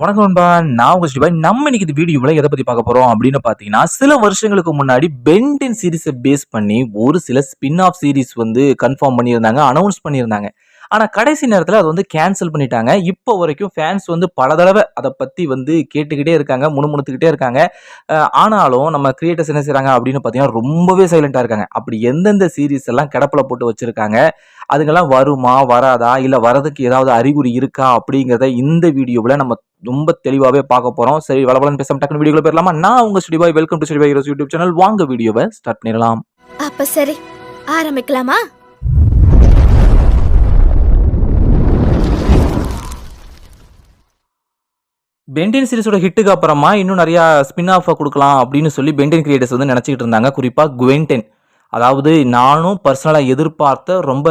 வணக்கம் நண்பா நான் உங்க ஸ்ரீபாய். நம்ம இன்னைக்கு இந்த வீடியோவில் எதை பற்றி பார்க்க போகிறோம் அப்படின்னு பார்த்தீங்கன்னா சில வருஷங்களுக்கு முன்னாடி பென்டின் சீரிஸை பேஸ் பண்ணி ஒரு சில ஸ்பின் ஆஃப் சீரிஸ் வந்து கன்ஃபார்ம் பண்ணியிருந்தாங்க அனௌன்ஸ் பண்ணியிருந்தாங்க. ஆனால் கடைசி நேரத்தில் அது வந்து கேன்சல் பண்ணிட்டாங்க. இப்போ வரைக்கும் ஃபேன்ஸ் வந்து பல தடவை அதை பற்றி வந்து கேட்டுக்கிட்டே இருக்காங்க முணுமுணுத்துக்கிட்டே இருக்காங்க. ஆனாலும் நம்ம கிரியேட்டர்ஸ் என்ன செய்கிறாங்க அப்படின்னு பார்த்தீங்கன்னா ரொம்பவே சைலண்டாக இருக்காங்க. அப்படி எந்தெந்த சீரீஸ் எல்லாம் கிடப்பில் போட்டு வச்சுருக்காங்க அதுங்கெல்லாம் வருமா வராதா இல்லை வரதுக்கு ஏதாவது அறிகுறி இருக்கா அப்படிங்கிறத இந்த வீடியோவில் நம்ம ரொம்ப தெளிவாகவே பார்க்க போகிறோம் சரி வளவலன் பேசாம டக்குனு வீடியோவில் போயிடலாமா? நான் உங்கள் Studioboy welcome to Studioboy heroes YouTube channel. வாங்க வீடியோவை ஸ்டார்ட் பண்ணிடலாம். அப்போ சரி ஆரம்பிக்கலாமா? பெண்டின் சீரிஸோட ஹிட்டுக்கு அப்புறமா இன்னும் நிறையா ஸ்பின் ஆஃபாக கொடுக்கலாம் அப்படின்னு சொல்லி பெண்டின் கிரியேட்டர்ஸ் வந்து நினச்சிக்கிட்டு இருந்தாங்க. குறிப்பாக குவென்டென் அதாவது நானும் பர்சனலாக எதிர்பார்த்த ரொம்ப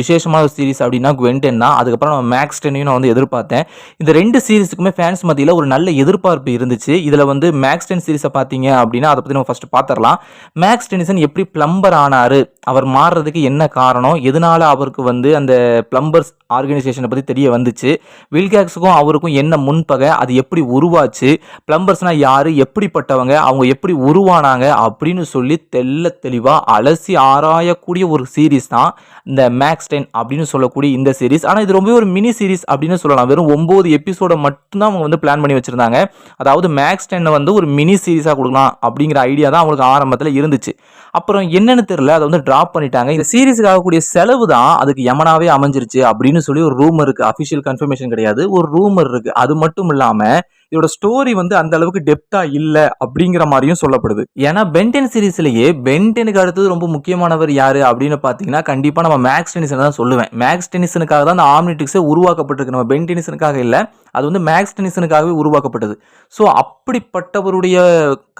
விசேஷமான சீரிஸ் அப்படின்னா குவென்டென் தான். அதுக்கப்புறம் நம்ம மேக்ஸ் டென்னையும் நான் வந்து எதிர்பார்த்தேன். இந்த ரெண்டு சீரிஸுக்குமே ஃபேன்ஸ் மத்தியில் ஒரு நல்ல எதிர்பார்ப்பு இருந்துச்சு. இதில் வந்து மேக்ஸ் டென் சீரிஸை பார்த்தீங்க அப்படின்னா அதை பற்றி நம்ம ஃபஸ்ட்டு பார்த்துடலாம் மேக்ஸ் டென்னிசன் எப்படி பிளம்பர் ஆனார்? அவர் மாறுறதுக்கு என்ன காரணம்? எதனால அவருக்கு வந்து அந்த பிளம்பர்ஸ் ஆர்கனைசேஷனை பற்றி தெரிய வந்துச்சு? வில்கேக்ஸுக்கும் அவருக்கும் என்ன முன்பகை? அது எப்படி உருவாச்சு? பிளம்பர்ஸ்னால் யார்? எப்படிப்பட்டவங்க? அவங்க எப்படி உருவானாங்க? அப்படின்னு சொல்லி தெள்ள தெளிவாக அலசி ஆராயக்கூடிய ஒரு சீரிஸ் தான் இந்த மேக்ஸ் டென் அப்படின்னு சொல்லக்கூடிய இந்த சீரிஸ் ஆனால் இது ரொம்பவே ஒரு மினி சீரிஸ் அப்படின்னு சொல்லலாம். வெறும் ஒம்பது எபிசோடை மட்டும்தான் அவங்க வந்து பிளான் பண்ணி வச்சுருந்தாங்க. அதாவது மேக்ஸ் டென்னை வந்து ஒரு மினி சீரிஸாக கொடுக்கலாம் அப்படிங்கிற ஐடியா தான் அவங்களுக்கு ஆரம்பத்தில் இருந்துச்சு. அப்புறம் என்னென்னு தெரியல. அதை வந்து ட்ராப் பண்ணிட்டாங்க. இந்த சீரிஸுக்கு ஆகக்கூடிய செலவு தான் அதுக்கு யமனாவே அமைஞ்சிருச்சு அப்படின்னு சொல்லி ஒரு ரூமர் இருக்குது அஃபிஷியல் கன்ஃபர்மேஷன் கிடையாது. ஒரு ரூமர் இருக்குது அது மட்டும் இல்லாமல் இதோட ஸ்டோரி வந்து அந்த அளவுக்கு டெப்தா இல்ல அப்படிங்கிற மாதிரியும் சொல்லப்படுது. ஏன்னா பென்டென் சீரிஸ்லயே பென்டெனுக்கு அடுத்தது ரொம்ப முக்கியமானவர் யாரு அப்படின்னு பாத்தீங்கன்னா கண்டிப்பா நம்ம மேக்ஸ் டெனிசன் தான் சொல்லுவேன். மேக்ஸ் டெனிசனுக்காக தான் அந்த ஆம்னிட்டிக்ஸே உருவாக்கப்பட்டிருக்கு. நம்ம பென் டெனிசனுக்காக இல்ல. அது வந்து மேக்ஸ் டெனிசனுக்காகவே உருவாக்கப்பட்டது. ஸோ அப்படிப்பட்டவருடைய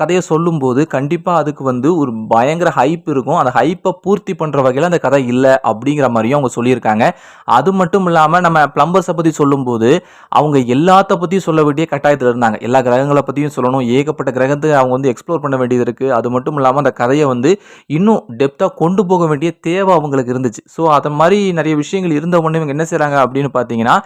கதையை சொல்லும்போது கண்டிப்பாக அதுக்கு வந்து ஒரு பயங்கர ஹைப் இருக்கும். அந்த ஹைப்பை பூர்த்தி பண்ணுற வகையில் அந்த கதை இல்லை அப்படிங்கிற மாதிரியும் அவங்க சொல்லியிருக்காங்க. அது மட்டும் இல்லாமல் நம்ம பிளம்பர்ஸை பற்றி சொல்லும்போது அவங்க எல்லாத்த பற்றியும் சொல்ல வேண்டிய கட்டாயத்தில் இருந்தாங்க. எல்லா கிரகங்களை பற்றியும் சொல்லணும். ஏகப்பட்ட கிரகத்தை அவங்க வந்து எக்ஸ்ப்ளோர் பண்ண வேண்டியது இருக்குது அது மட்டும் இல்லாமல் அந்த கதையை வந்து இன்னும் டெப்த்தாக கொண்டு போக வேண்டிய தேவை அவங்களுக்கு இருந்துச்சு. ஸோ அதை மாதிரி நிறைய விஷயங்கள் இருந்த உடனே இவங்க என்ன செய்கிறாங்க அப்படின்னு பார்த்தீங்கன்னா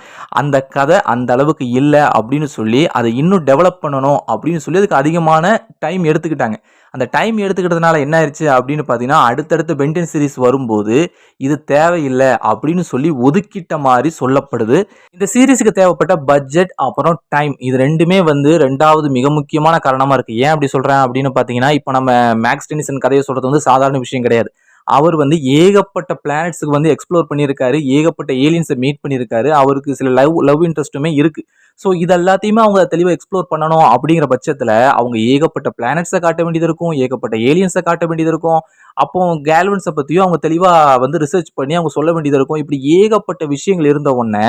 அந்த கதை அந்த அளவுக்கு இல்லை அப்படின்னு சொல்லி அதை இன்னும் டெவலப் பண்ணணும் அப்படின்னு சொல்லி அதுக்கு அதிகமான டைம் எடுத்துக்கிட்டாங்க. அந்த டைம் எடுத்துக்கிட்டதுனால என்ன ஆயிடுச்சு அப்படின்னு பார்த்தீங்கன்னா அடுத்தடுத்த பென்டன் சீரிஸ் வரும்போது இது தேவையில்லை அப்படின்னு சொல்லி ஒதுக்கிட்ட மாதிரி சொல்லப்படுது. இந்த சீரிஸுக்கு தேவைப்பட்ட பட்ஜெட் அப்புறம் டைம் இது ரெண்டுமே வந்து ரெண்டாவது மிக முக்கியமான காரணமாக இருக்குது ஏன் அப்படி சொல்கிறேன் அப்படின்னு பார்த்தீங்கன்னா இப்போ நம்ம மேக்ஸ் டெனிசன் கதையை சொல்கிறது வந்து சாதாரண விஷயம் கிடையாது. அவர் வந்து ஏகப்பட்ட பிளானட்ஸுக்கு வந்து எக்ஸ்ப்ளோர் பண்ணியிருக்காரு ஏகப்பட்ட ஏலியன்ஸை மீட் பண்ணியிருக்காரு அவருக்கு சில லவ் லவ் இன்ட்ரெஸ்ட்டுமே இருக்குது ஸோ இது எல்லாத்தையுமே அவங்க தெளிவாக எக்ஸ்ப்ளோர் பண்ணணும் அப்படிங்கிற பட்சத்தில் அவங்க ஏகப்பட்ட பிளானட்ஸை காட்ட வேண்டியது இருக்கும் ஏகப்பட்ட ஏலியன்ஸை காட்ட வேண்டியது இருக்கும். அப்போ கேல்வன்ஸை பற்றியும் அவங்க தெளிவாக வந்து ரிசர்ச் பண்ணி அவங்க சொல்ல வேண்டியது இருக்கும். இப்படி ஏகப்பட்ட விஷயங்கள் இருந்த உடனே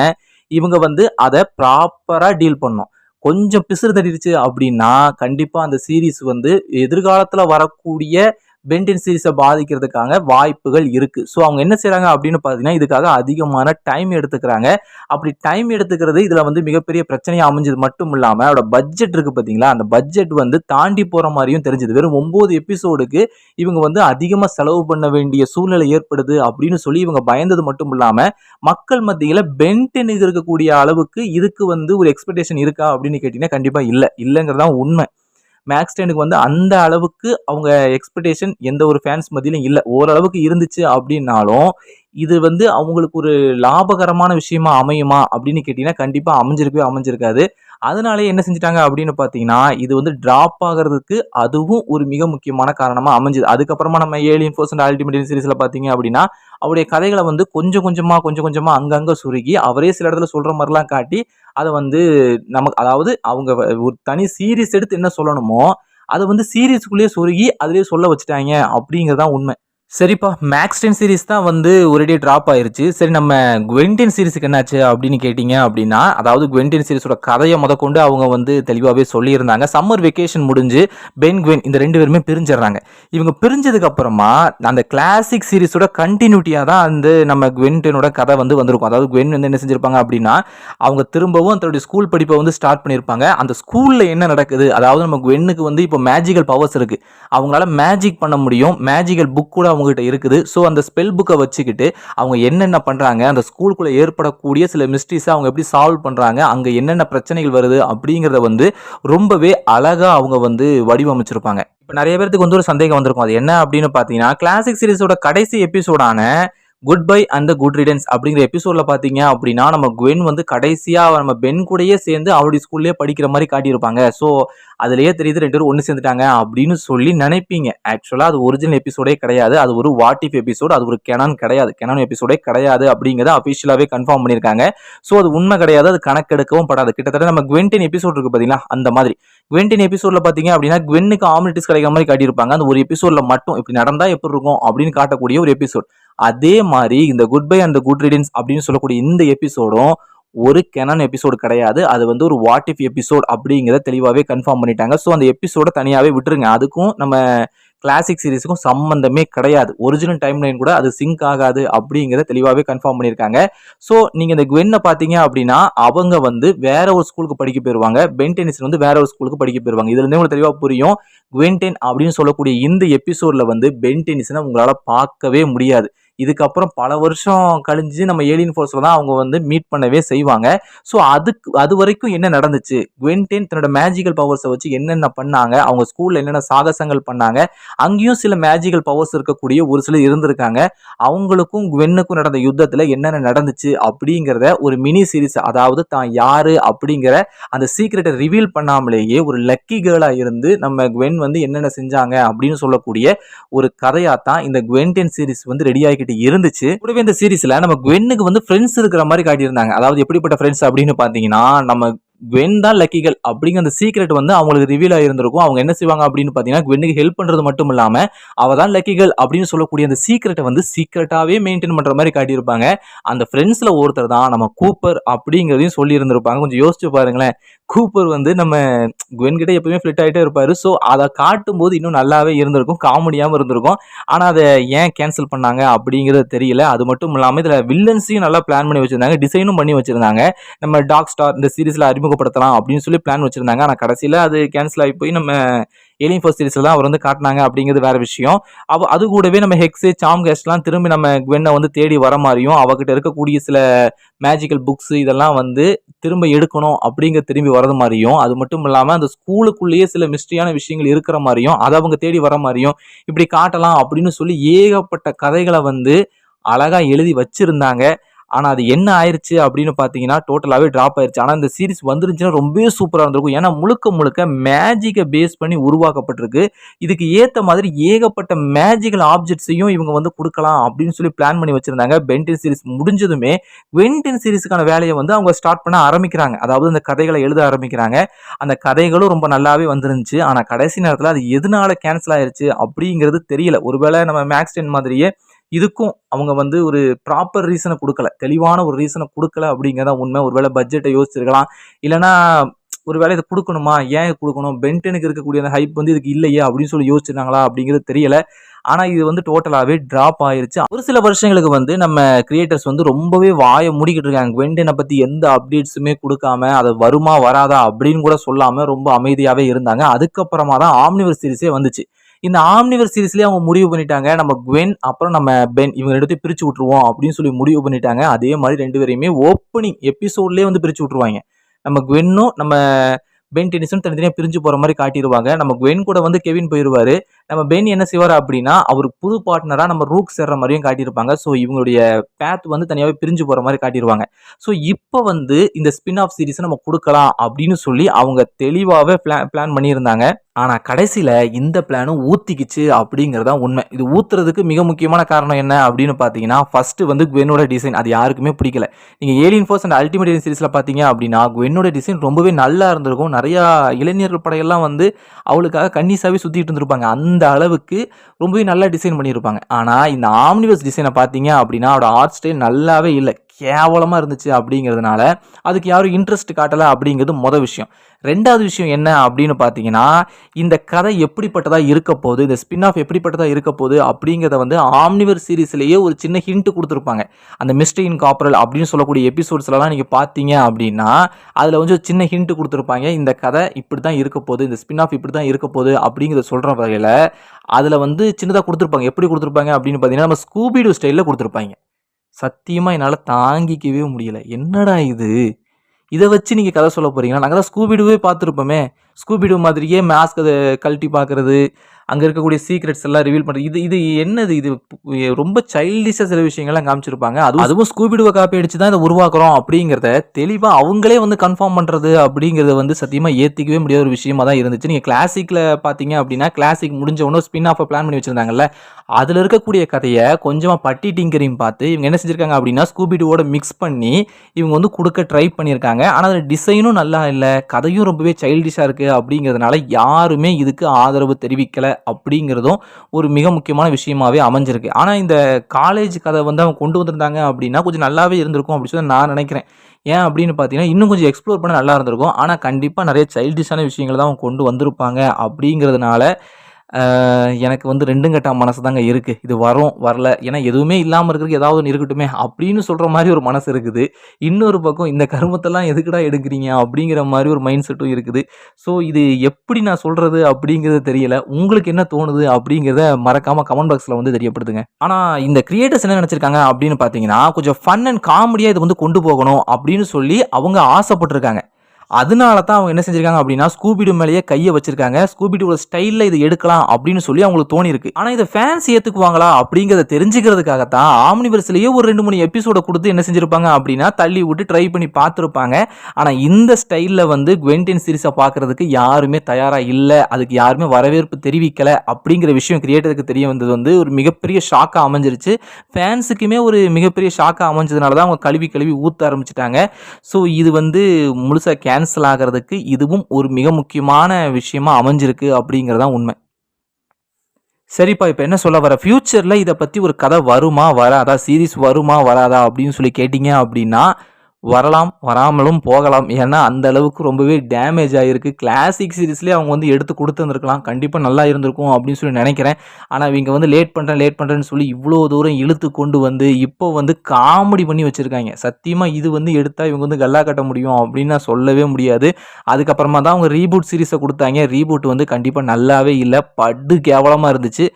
இவங்க வந்து அதை ப்ராப்பராக டீல் பண்ணோம் கொஞ்சம் பிசுறு தட்டிடுச்சு அப்படின்னா கண்டிப்பாக அந்த சீரிஸ் வந்து எதிர்காலத்தில் வரக்கூடிய பென்டென் சீரிஸை பாதிக்கிறதுக்காக வாய்ப்புகள் இருக்கு. ஸோ அவங்க என்ன செய்கிறாங்க அப்படின்னு பார்த்தீங்கன்னா இதுக்காக அதிகமான டைம் எடுத்துக்கிறாங்க. அப்படி டைம் எடுத்துக்கிறது இதில் வந்து மிகப்பெரிய பிரச்சனையாக அமைஞ்சது மட்டும் இல்லாமல் அதோட பட்ஜெட் இருக்கு பார்த்தீங்களா? அந்த பட்ஜெட் வந்து தாண்டி போகிற மாதிரியும் தெரிஞ்சது. வெறும் ஒம்பது எபிசோடுக்கு இவங்க வந்து அதிகமாக செலவு பண்ண வேண்டிய சூழ்நிலை ஏற்படுது அப்படின்னு சொல்லி இவங்க பயந்தது மட்டும் இல்லாமல் மக்கள் மத்தியில் பென்டென் இருக்கக்கூடிய அளவுக்கு இதுக்கு வந்து ஒரு எக்ஸ்பெக்டேஷன் இருக்கா அப்படின்னு கேட்டிங்கன்னா கண்டிப்பாக இல்லை. இல்லைங்கிறதான் உண்மை. மேக்ஸ் டெனுக்கு வந்து அந்த அளவுக்கு அவங்க எக்ஸ்பெக்டேஷன் எந்த ஒரு ஃபேன்ஸ் மத்தியிலும் இல்லை. ஓரளவுக்கு இருந்துச்சு அப்படின்னாலும் இது வந்து அவங்களுக்கு ஒரு லாபகரமான விஷயமா அமையுமா அப்படின்னு கேட்டிங்கன்னா கண்டிப்பாக அமைஞ்சிருக்கவே அமைஞ்சிருக்காது. அதனாலே என்ன செஞ்சுட்டாங்க அப்படின்னு பார்த்தீங்கன்னா இது வந்து ட்ராப் ஆகிறதுக்கு அதுவும் ஒரு மிக முக்கியமான காரணமாக அமைஞ்சுது. அதுக்கப்புறமா நம்ம ஏலியன் ஃபோர்ஸ் அண்ட் அல்டிமேட் சீரிஸில் பார்த்தீங்க அப்படின்னா அவருடைய கதைகளை வந்து கொஞ்சம் கொஞ்சமாக கொஞ்சம் கொஞ்சமாக அங்கங்கே சுருகி அவரே சில இடத்துல சொல்கிற மாதிரிலாம் காட்டி அதை வந்து நமக்கு அதாவது அவங்க ஒரு தனி சீரிஸ் எடுத்து என்ன சொல்லணுமோ அதை வந்து சீரிஸ்க்குள்ளேயே சொருகி அதிலே சொல்ல வச்சுட்டாங்க அப்படிங்கிறது உண்மை. சரிப்பா மேக்ஸ் டென் சீரிஸ் தான் வந்து ஒரேடியே ட்ராப் ஆயிருச்சு. சரி நம்ம குவென்டின் சீரிஸுக்கு என்னாச்சு அப்படின்னு கேட்டிங்க அப்படின்னா அதாவது குவென்டின் சீரிஸோட கதையை முதற்கொண்டு அவங்க வந்து தெளிவாகவே சொல்லியிருந்தாங்க. சம்மர் வெக்கேஷன் முடிஞ்சு பென் குவென் இந்த ரெண்டு பேருமே பிரிஞ்சிடுறாங்க. இவங்க பிரிஞ்சதுக்கப்புறமா அந்த கிளாசிக் சீரிஸோட கண்டினியூட்டியாக தான் வந்து நம்ம குவென்டினோட கதை வந்து வந்திருக்கும். அதாவது குவென் வந்து என்ன செஞ்சிருப்பாங்க அப்படின்னா அவங்க திரும்பவும் தன்னுடைய ஸ்கூல் படிப்பை வந்து ஸ்டார்ட் பண்ணியிருப்பாங்க. அந்த ஸ்கூலில் என்ன நடக்குது? அதாவது நம்ம குவென்னுக்கு வந்து இப்போ மேஜிக்கல் பவர்ஸ் இருக்குது அவங்களால மேஜிக் பண்ண முடியும். மேஜிக்கல் புக் கூட அவங்ககிட்ட இருக்குது. ஸோ அந்த ஸ்பெல் புக்கை வச்சுக்கிட்டு அவங்க என்னென்ன பண்ணுறாங்க அந்த ஸ்கூலுக்குள்ளே ஏற்படக்கூடிய சில மிஸ்ட்ரீஸை அவங்க எப்படி சால்வ் பண்ணுறாங்க அங்கே என்னென்ன பிரச்சனைகள் வருது அப்படிங்கிறத வந்து ரொம்பவே அழகாக அவங்க வந்து வடிவமைச்சிருப்பாங்க. இப்போ நிறைய பேருக்கு வந்து ஒரு சந்தேகம் வந்திருக்கும். அது என்ன அப்படின்னு பார்த்தீங்கன்னா கிளாசிக் சீரிஸோட கடைசி எபிசோடான good bye and good riddance அப்படிங்கிற எபிசோட்ல பார்த்தீங்க அப்படின்னா நம்ம குவென் வந்து கடைசியாக நம்ம பென் கூடயே சேர்ந்து அவருடைய ஸ்கூல்லேயே படிக்கிற மாதிரி காட்டியிருப்பாங்க. ஸோ அதுலயே தெரியுது ரெண்டு பேரும் ஒன்று சேர்ந்துட்டாங்க அப்படின்னு சொல்லி நினைப்பீங்க. ஆக்சுவலாக அது ஒரிஜினல் எபிசோடே கிடையாது. அது ஒரு வாட் இஃப் எபிசோட் அது ஒரு கெனான் கிடையாது. கெனான் எபிசோடே கிடையாது அப்படிங்கிறத அபிஷியலாவே கன்ஃபார்ம் பண்ணியிருக்காங்க. ஸோ அது உண்மை கிடையாது. அது கணக்கெடுக்கவும் படாது. கிட்டத்தட்ட நம்ம குவென்டின் எபிசோட் இருக்கு பார்த்தீங்களா? அந்த மாதிரி. குவென்டின் எபிசோட்ல பார்த்தீங்க அப்படின்னா குவென்னுக்கு ஆம்னிட்டிஸ் கிடைக்கிற மாதிரி காட்டியிருப்பாங்க. அந்த ஒரு எபிசோட்ல மட்டும். இப்படி நடந்தா எப்படி இருக்கும் அப்படின்னு காட்டக்கூடிய ஒரு எபிசோட் அதே மாதிரி இந்த good bye and good riddance அப்படின்னு சொல்லக்கூடிய இந்த எபிசோடும் ஒரு கெனான் எபிசோடு கிடையாது. அது வந்து ஒரு வாட் இஃப் எபிசோட் அப்படிங்கிறத தெளிவாகவே கன்ஃபார்ம் பண்ணிட்டாங்க. ஸோ அந்த எபிசோட தனியாகவே விட்டுருங்க. அதுக்கும் நம்ம கிளாசிக் சீரிஸுக்கும் சம்மந்தமே கிடையாது. ஒரிஜினல் டைம் லைன் கூட அது சிங்க் ஆகாது அப்படிங்கிறத தெளிவாகவே கன்ஃபார்ம் பண்ணியிருக்காங்க. ஸோ நீங்கள் இந்த குவென்னை பார்த்தீங்க அப்படின்னா அவங்க வந்து வேற ஒரு ஸ்கூலுக்கு படிக்க போயிருவாங்க. பென்டெனிஸ் வந்து வேற ஒரு ஸ்கூலுக்கு படிக்க போயிருவாங்க. இதுலேருந்து உங்களுக்கு தெளிவாக புரியும். குவென்டென் அப்படின்னு சொல்லக்கூடிய இந்த எபிசோடில் வந்து பென்டெனிஸ்னை உங்களால் பார்க்கவே முடியாது. இதுக்கப்புறம் பல வருஷம் கழிஞ்சு நம்ம ஏலியன் ஃபோர்ஸில் தான் அவங்க வந்து மீட் பண்ணவே செய்வாங்க. ஸோ அதுக்கு அது வரைக்கும் என்ன நடந்துச்சு? குவென்டென் தன்னோட மேஜிக்கல் பவர்ஸை வச்சு என்னென்ன பண்ணாங்க? அவங்க ஸ்கூலில் என்னென்ன சாகசங்கள் பண்ணாங்க? அங்கேயும் சில மேஜிக்கல் பவர்ஸ் இருக்கக்கூடிய ஒரு சிலர் இருந்திருக்காங்க. அவங்களுக்கும் குவென்னுக்கும் நடந்த யுத்தத்தில் என்னென்ன நடந்துச்சு அப்படிங்கிறத ஒரு மினி சீரிஸ் அதாவது தான் யாரு அப்படிங்கிற அந்த சீக்ரெட்டை ரிவீல் பண்ணாமலேயே ஒரு லக்கி கேர்ளாக இருந்து நம்ம குவென் வந்து என்னென்ன செஞ்சாங்க அப்படின்னு சொல்லக்கூடிய ஒரு கதையாக தான் இந்த குவென்டென் சீரிஸ் வந்து ரெடி ஆகிக்கிட்டு இருந்துச்சு. கூடவே இந்த சீரீஸ்ல நம்ம குவென்னுக்கு வந்து ஃப்ரெண்ட்ஸ் இருக்கிற மாதிரி காட்டியிருந்தாங்க. அதாவது எப்படிப்பட்ட ஃப்ரெண்ட்ஸ் அப்படின்னு பார்த்தீங்கன்னா நம்ம குவென் தான் லக்கிகள் அப்படிங்கிற அந்த சீக்ரெட் வந்து அவங்களுக்கு ரிவீல் ஆயிருந்திருக்கும். அவங்க என்ன செய்வாங்க அப்படின்னு பார்த்தீங்கன்னா குவென்னுக்கு ஹெல்ப் பண்ணுறது மட்டும் இல்லாமல் அவ தான் லக்கிகள் அப்படின்னு சொல்லக்கூடிய அந்த சீக்ரெட்டை வந்து சீக்ரெட்டாகவே மெயின்டைன் பண்ணுற மாதிரி காட்டியிருப்பாங்க. அந்த ஃப்ரெண்ட்ஸில் ஒருத்தர் தான் நம்ம கூப்பர் அப்படிங்கிறதையும் சொல்லியிருந்திருப்பாங்க. கொஞ்சம் யோசிச்சு பாருங்களேன். கூப்பர் வந்து நம்ம குவென்கிட்ட எப்பவுமே ஃபிட் ஆகிட்டே இருப்பாரு. ஸோ அதை காட்டும் போது இன்னும் நல்லாவே இருந்திருக்கும் காமெடியாகவும் இருந்திருக்கும். ஆனால் அதை ஏன் கேன்சல் பண்ணாங்க அப்படிங்கிறது தெரியல. அது மட்டும் இல்லாமல் இதில் வில்லன்ஸையும் நல்லா பிளான் பண்ணி வச்சிருந்தாங்க டிசைனும் பண்ணி வச்சிருந்தாங்க. நம்ம டாக் ஸ்டார் இந்த சீரீஸில் அறிமுகப்படுத்தலாம் அப்படின்னு சொல்லி பிளான் வச்சிருந்தாங்க. ஆனால் கடைசியில் அது கேன்சல் ஆகி போய் நம்ம ஏலியன் ஃபர்ஸ்ட் சீரிஸில் தான் அவர் வந்து காட்டினாங்க அப்படிங்கிறது வேற விஷயம். அவ அது கூடவே நம்ம ஹெக்ஸு சாம் கேஸ்ட்லாம் திரும்பி நம்ம குவென்னை வந்து தேடி வர மாதிரியும் அவகிட்ட இருக்கக்கூடிய சில மேஜிக்கல் புக்ஸ் இதெல்லாம் வந்து திரும்ப எடுக்கணும் அப்படிங்கிற திரும்பி வரது மாதிரியும் அது மட்டும் இல்லாமல் அந்த ஸ்கூலுக்குள்ளேயே சில மிஸ்ட்ரியான விஷயங்கள் இருக்கிற மாதிரியும் அதை அவங்க தேடி வர மாதிரியும் இப்படி காட்டலாம் அப்படின்னு சொல்லி ஏகப்பட்ட கதைகளை வந்து அழகா எழுதி வச்சிருந்தாங்க. ஆனால் அது என்ன ஆயிடுச்சு அப்படின்னு பார்த்தீங்கன்னா டோட்டலாகவே ட்ராப் ஆயிடுச்சு ஆனால் இந்த சீரிஸ் வந்துருந்துச்சுன்னா ரொம்பவே சூப்பராக இருந்திருக்கும். ஏன்னா முழுக்க முழுக்க மேஜிக்கை பேஸ் பண்ணி உருவாக்கப்பட்டிருக்கு. இதுக்கு ஏற்ற மாதிரி ஏகப்பட்ட மேஜிக்கல் ஆப்ஜெக்ட்ஸையும் இவங்க வந்து கொடுக்கலாம் அப்படின்னு சொல்லி பிளான் பண்ணி வச்சுருந்தாங்க. பென்டின் சீரிஸ் முடிஞ்சதுமே வென்டின் சீரிஸுக்கான வேலையை வந்து அவங்க ஸ்டார்ட் பண்ண ஆரம்பிக்கிறாங்க. அதாவது இந்த கதைகளை எழுத ஆரம்பிக்கிறாங்க. அந்த கதைகளும் ரொம்ப நல்லாவே வந்துருந்துச்சு. ஆனால் கடைசி நேரத்தில் அது எதனால கேன்சல் ஆயிடுச்சு அப்படிங்கிறது தெரியல. ஒருவேளை நம்ம மேக்ஸ் டென் மாதிரியே இதுக்கும் அவங்க வந்து ஒரு ப்ராப்பர் ரீசனை கொடுக்கல. தெளிவான ஒரு ரீசனை கொடுக்கல அப்படிங்கிறதான் உண்மை. ஒருவேளை பட்ஜெட்டை யோசிச்சிருக்கலாம். இல்லைன்னா ஒருவேளை இதை கொடுக்கணுமா? ஏன் கொடுக்கணும்? பென்டனுக்கு இருக்கக்கூடிய அந்த ஹைப் வந்து இதுக்கு இல்லையே அப்படின்னு சொல்லி யோசிச்சிருந்தாங்களா அப்படிங்கிறது தெரியல. ஆனால் இது வந்து டோட்டலாகவே ட்ராப் ஆயிருச்சு. ஒரு சில வருஷங்களுக்கு வந்து நம்ம கிரியேட்டர்ஸ் வந்து ரொம்பவே வாயை மூடிக்கிட்டு இருக்காங்க. குவெண்டனை பற்றி எந்த அப்டேட்ஸுமே கொடுக்காம அது வருமா வராதா அப்படின்னு கூட சொல்லாமல் ரொம்ப அமைதியாகவே இருந்தாங்க. அதுக்கப்புறமா தான் ஆம்னிவர் சீரிஸே வந்துச்சு. இந்த ஆம்னிவர் சீரிஸ்லேயே அவங்க முடிவு பண்ணிட்டாங்க. நம்ம குவென் அப்புறம் நம்ம பென் இவங்க ரெண்டுத்தையும் பிரித்து விட்ருவோம் அப்படின்னு சொல்லி முடிவு பண்ணிட்டாங்க. அதே மாதிரி ரெண்டு பேரையுமே ஓப்பனிங் எபிசோட்லேயே வந்து பிரித்து விட்ருவாங்க நம்ம குவென்னும் நம்ம பென் டென்னிஸும் தனித்தனியாக பிரிஞ்சு போகிற மாதிரி காட்டிடுவாங்க. நம்ம குவென் கூட வந்து கெவின் போயிடுவார் நம்ம பென் என்ன செய்வார் அப்படின்னா அவர் புது பார்ட்னராக நம்ம ரூக் சேர்ற மாதிரியும் காட்டியிருப்பாங்க. ஸோ இவங்களுடைய பேத் வந்து தனியாகவே பிரிஞ்சு போகிற மாதிரி காட்டிடுவாங்க ஸோ இப்போ வந்து இந்த ஸ்பின் ஆஃப் சீரிஸை நம்ம கொடுக்கலாம் அப்படின்னு சொல்லி அவங்க தெளிவாகவே பிளான் பிளான் பண்ணியிருந்தாங்க. ஆனால் கடைசியில் இந்த பிளானும் ஊற்றிக்கிச்சு அப்படிங்கிறது தான் உண்மை. இது ஊற்றுறதுக்கு மிக முக்கியமான காரணம் என்ன அப்படின்னு பார்த்தீங்கன்னா ஃபஸ்ட்டு வந்து குவெனோட டிசைன் அது யாருக்குமே பிடிக்கல. நீங்கள் ஏலியன் ஃபோர்ஸ் அண்ட் அல்டிமேட் சீரிஸில் பார்த்தீங்க அப்படின்னா குவெனோட டிசைன் ரொம்பவே நல்லா இருந்திருக்கும். நிறையா இளைஞர்கள் படையெல்லாம் வந்து அவளுக்காக கன்னிசாவே சுற்றிட்டு இருந்திருப்பாங்க. அந்த அளவுக்கு ரொம்பவே நல்லா டிசைன் பண்ணியிருப்பாங்க. ஆனால் இந்த ஆம்னிவர்ஸ் டிசைனை பார்த்தீங்க அப்படின்னா அவரோட ஆர்ட் ஸ்டைல் நல்லாவே இல்லை. கேவலமாக இருந்துச்சு அப்படிங்கிறதுனால அதுக்கு யாரும் இன்ட்ரெஸ்ட் காட்டலை அப்படிங்கிறது மொதல் விஷயம். ரெண்டாவது விஷயம் என்ன அப்படின்னு பார்த்தீங்கன்னா இந்த கதை எப்படிப்பட்டதாக இருக்க போகுது இந்த ஸ்பின் ஆஃப் எப்படிப்பட்டதாக இருக்க போகுது அப்படிங்கிறத வந்து ஆம்னிவர் சீரீஸ்லேயே ஒரு சின்ன ஹிண்ட் கொடுத்துருப்பாங்க. அந்த மிஸ்டர் இன் காப்பரல் அப்படின்னு சொல்லக்கூடிய எபிசோட்ஸ்லலாம் நீங்கள் பார்த்தீங்க அப்படின்னா அதில் வந்து ஒரு சின்ன ஹிண்ட் கொடுத்துருப்பாங்க. இந்த கதை இப்படி தான் இருக்க போகுது இந்த ஸ்பின் ஆஃப் இப்படி தான் இருக்க போகுது அப்படிங்கிறத சொல்கிற வகையில் அதில் வந்து சின்னதாக கொடுத்துருப்பாங்க. எப்படி கொடுத்துருப்பாங்க அப்படின்னு பார்த்தீங்கன்னா நம்ம ஸ்கூபிடு ஸ்டைலில் கொடுத்துருப்பாங்க. சத்தியமாக என்னால் தாங்கிக்கவே முடியல. என்னடா இது? இதை வச்சு நீங்கள் கதை சொல்ல போகிறீங்களா நாங்கள் தான் ஸ்கூபிடுவே பார்த்துருப்போமே. ஸ்கூபிடு மாதிரியே மாஸ்க் அதை கழட்டி பார்க்குறது அங்கே இருக்கக்கூடிய சீக்ரெட்ஸ் எல்லாம் ரிவீல் பண்ணுறது இது இது என்னது இது? ரொம்ப சைல்டிஷாக சில விஷயங்கள்லாம் காமிச்சிருப்பாங்க. அதுவும் அதுவும் ஸ்கூபிடுவை காப்பி அடிச்சு தான் இதை உருவாக்குறோம் அப்படிங்கிறத தெளிவாக அவங்களே வந்து கன்ஃபார்ம் பண்ணுறது அப்படிங்கிறத வந்து சத்தியமாக ஏற்றிக்கவே முடியாத ஒரு விஷயமா தான் இருந்துச்சு. நீங்கள் கிளாசிக்கில் பார்த்தீங்க அப்படின்னா கிளாசிக் முடிஞ்ச உடனே ஸ்பின் ஆஃபை பிளான் பண்ணி வச்சுருந்தாங்கல்ல அதில் இருக்கக்கூடிய கதையை கொஞ்சமாக பட்டி டிங்கரையும் பார்த்து இவங்க என்ன செஞ்சுருக்காங்க அப்படின்னா ஸ்கூபிடுவோட மிக்ஸ் பண்ணி இவங்க வந்து கொடுக்க ட்ரை பண்ணியிருக்காங்க. ஆனால் அதில் டிசைனும் நல்லா இல்லை கதையும் ரொம்பவே சைல்டிஷாக இருக்குது அப்படிங்கிறதுனால யாருமே இதுக்கு ஆதரவு தெரிவிக்கலை. அப்படிங்கிறதும் ஒரு மிக முக்கியமான விஷயமாவே அமைஞ்சிருக்கு. ஆனால் இந்த காலேஜ் கதை வந்து அவங்க கொண்டு வந்திருந்தாங்க அப்படின்னா கொஞ்சம் நல்லாவே இருந்திருக்கும் அப்படின்னு சொல்லி நான் நினைக்கிறேன். ஏன் அப்படின்னு பார்த்தீங்கன்னா இன்னும் கொஞ்சம் எக்ஸ்ப்ளோர் பண்ண நல்லா இருந்திருக்கும். ஆனால் கண்டிப்பாக நிறைய சைல்டிஷான விஷயங்களை தான் அவங்க கொண்டு வந்திருப்பாங்க அப்படிங்கிறதுனால எனக்கு வந்து ரெண்டும் கட்ட மனசு தாங்க இருக்குது இது வரும் வரல ஏன்னா எதுவுமே இல்லாமல் இருக்கிறதுக்கு ஏதாவது ஒன்று இருக்கட்டுமே அப்படின்னு சொல்கிற மாதிரி ஒரு மனசு இருக்குது. இன்னொரு பக்கம் இந்த கருமத்தெல்லாம் எதுக்குடா எடுக்கிறீங்க? அப்படிங்கிற மாதிரி ஒரு மைண்ட் செட்டும் இருக்குது. ஸோ இது எப்படி நான் சொல்கிறது அப்படிங்கிறது தெரியல. உங்களுக்கு என்ன தோணுது அப்படிங்கிறத மறக்காமல் கமெண்ட் பாக்ஸில் வந்து தெரியப்படுத்துங்க. ஆனால் இந்த கிரியேட்டர்ஸ் என்ன நினச்சிருக்காங்க அப்படின்னு பார்த்தீங்கன்னா கொஞ்சம் ஃபன் அண்ட் காமெடியாக இது வந்து கொண்டு போகணும் அப்படின்னு சொல்லி அவங்க ஆசைப்பட்டிருக்காங்க. அதனால தான் அவங்க என்ன செஞ்சிருக்காங்க அப்படின்னா ஸ்கூபிடு மேலேயே கையை வச்சிருக்காங்க. ஸ்கூபிடுவோட ஸ்டைலில் இது எடுக்கலாம் அப்படின்னு சொல்லி அவங்களுக்கு தோணி இருக்கு ஆனால் இதை ஃபேன்ஸ் ஏற்றுக்குவாங்களா அப்படிங்கிறத தெரிஞ்சுக்கிறதுக்காகத்தான் ஆம்னிவர்ஸ்லேயே ஒரு ரெண்டு மூணு எபிசோட கொடுத்து என்ன செஞ்சிருப்பாங்க அப்படின்னா தள்ளி விட்டு ட்ரை பண்ணி பார்த்துருப்பாங்க. ஆனால் இந்த ஸ்டைலில் வந்து குவென்டின் சீரிஸை பார்க்கறதுக்கு யாருமே தயாராக இல்லை. அதுக்கு யாருமே வரவேற்பு தெரிவிக்கலை அப்படிங்கிற விஷயம் கிரியேட்டருக்கு தெரிய வந்தது வந்து ஒரு மிகப்பெரிய ஷாக்காக அமைஞ்சிருச்சு. ஃபேன்ஸுக்குமே ஒரு மிகப்பெரிய ஷாக்காக அமைஞ்சதுனால தான் அவங்க கழுவி கழுவி ஊற்ற ஆரம்பிச்சிட்டாங்க. ஸோ இது வந்து முழுசாக கே கேன்சல் ஆகிறதுக்கு இதுவும் ஒரு மிக முக்கியமான விஷயமா அமைஞ்சிருக்கு அப்படிங்கிறதான் உண்மை. சரிப்பா இப்போ என்ன சொல்ல வர? ஃப்யூச்சரில் இதை பற்றி ஒரு கதை வருமா வராதா? சீரிஸ் வருமா வராதா அப்படின்னு சொல்லி கேட்டிங்க அப்படின்னா வரலாம் வராமலும் போகலாம். ஏன்னா அந்த அளவுக்கு ரொம்பவே டேமேஜ் ஆகிருக்கு கிளாசிக் சீரிஸ்லேயே அவங்க வந்து எடுத்து கொடுத்துருந்துருக்கலாம். கண்டிப்பாக நல்லா இருந்திருக்கும் அப்படின்னு சொல்லி நினைக்கிறேன். ஆனால் இவங்க வந்து லேட் பண்ணுறேன் லேட் பண்ணுறேன்னு சொல்லி இவ்வளோ தூரம் இழுத்து கொண்டு வந்து இப்போ வந்து காமெடி பண்ணி வச்சுருக்காங்க. சத்தியமாக இது வந்து எடுத்தால் இவங்க வந்து கல்லா கட்ட முடியும் அப்படின்னு நான் சொல்லவே முடியாது. அதுக்கப்புறமா தான் அவங்க ரீபூட் சீரிஸை கொடுத்தாங்க. ரீபூட் வந்து கண்டிப்பாக நல்லாவே இல்லை. படு கேவலமாக இருந்துச்சு.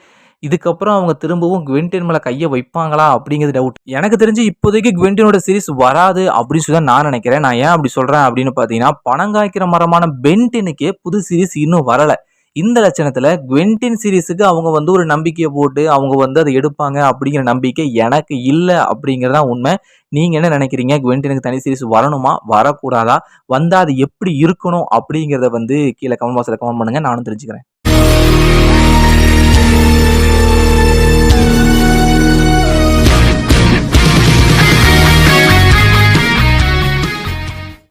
இதுக்கப்புறம் அவங்க திரும்பவும் குவென்டின் மேலே கையை வைப்பாங்களா அப்படிங்கிறது டவுட் எனக்கு தெரிஞ்சு இப்போதைக்கு குவென்டினோட சீரிஸ் வராது அப்படின்னு சொல்லி தான் நான் நினைக்கிறேன். நான் ஏன் அப்படி சொல்கிறேன் அப்படின்னு பார்த்தீங்கன்னா பணங்காய்க்கிற மரமான பென்டெனுக்கே புது சீரிஸ் இன்னும் வரலை. இந்த லட்சணத்தில் குவென்டின் சீரிஸுக்கு அவங்க வந்து ஒரு நம்பிக்கையை போட்டு அவங்க வந்து அதை எடுப்பாங்க அப்படிங்கிற நம்பிக்கை எனக்கு இல்லை அப்படிங்கிறதான் உண்மை. நீங்கள் என்ன நினைக்கிறீங்க? குவென்டினுக்கு தனி சீரிஸ் வரணுமா? வரக்கூடாதா? வந்தால் அது எப்படி இருக்கணும் அப்படிங்கிறத வந்து கீழே கமெண்ட் பாக்ஸில் கமெண்ட் பண்ணுங்கள் நானும் தெரிஞ்சுக்கிறேன்.